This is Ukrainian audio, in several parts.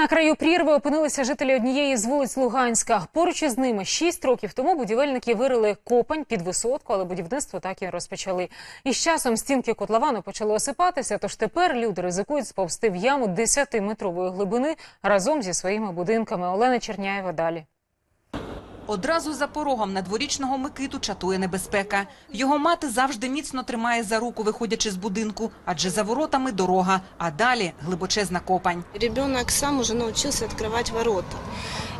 На краю прірви опинилися жителі однієї з вулиць Луганська. Поруч із ними шість років тому будівельники вирили копань під висотку, але будівництво так і розпочали. І з часом стінки котловану почали осипатися. Тож тепер люди ризикують сповзти в яму 10-метрової глибини разом зі своїми будинками. Олена Черняєва далі. Одразу за порогом на дворічного Микиту чатує небезпека. Його мати завжди міцно тримає за руку, виходячи з будинку, адже за воротами дорога, а далі глибочезна копань. Ребенок сам уже научился открывать ворота.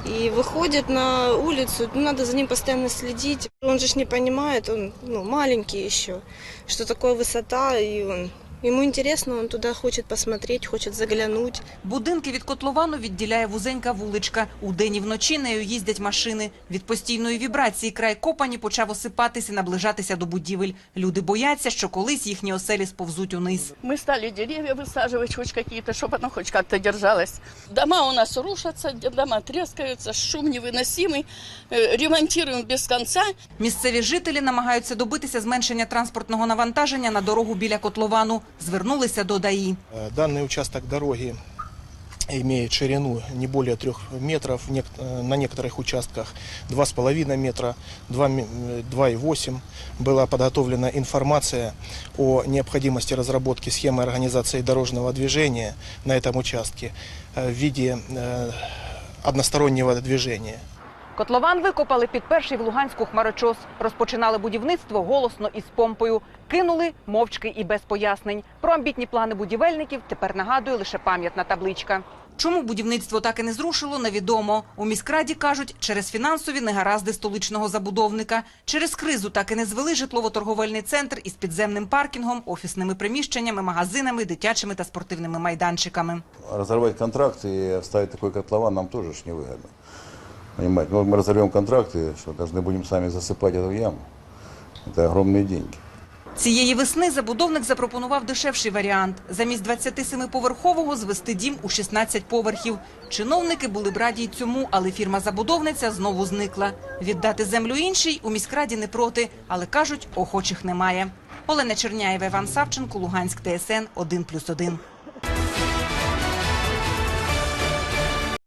И выходит на улицу, ну, надо за ним постоянно следить. Он же ж не понимает, он ну, маленький еще, что такое высота, и он, ему интересно, он туда хочет посмотреть, хочет заглянуть. Будинки від котловану відділяє вузенька вуличка. Удень і вночі нею їздять машини. Від постійної вібрації край копані почав осипатися і наближатися до будівель. Люди бояться, що колись їхні оселі сповзуть униз. Мы стали деревья высаживать хоть какие-то, чтобы оно хоть как-то держалось. Дома у нас рушатся, дома трескаются, шум невыносимый. Э, Ремонтируем без конца. Місцеві жителі намагаються добитися зменшення транспортного навантаження на дорогу біля котловану. Звернулися до ДАІ. Э, Данный участок дороги имеет ширину не более трех метров, нек- э, на некоторых участках 2,5 метра, 2 ме- э, 2,8. Была подготовлена информация о необходимости разработки схемы организации дорожного движения на этом участке э, в виде э, одностороннего движения. Котлован викопали під перший в Луганську хмарочос. Розпочинали будівництво голосно і з помпою. Кинули мовчки і без пояснень. Про амбітні плани будівельників тепер нагадує лише пам'ятна табличка. Чому будівництво так і не зрушило, невідомо. У міськраді кажуть, через фінансові негаразди столичного забудовника. Через кризу так і не звели житлово-торговельний центр із підземним паркінгом, офісними приміщеннями, магазинами, дитячими та спортивними майданчиками. разорвать контракт и вставить такой котлован нам тоже ж невыгодно. Понимаете, ну, мы разорвем контракты, что должны будем сами засыпать эту яму. Это огромные деньги. Цієї весни забудовник запропонував дешевший варіант. Замість 27-поверхового звести дім у 16 поверхів. Чиновники були б раді й цьому, але фірма-забудовниця знову зникла. Віддати землю іншій у міськраді не проти, але кажуть, охочих немає. Олена Черняєва, Іван Савченко, Луганськ, ТСН 1+,1.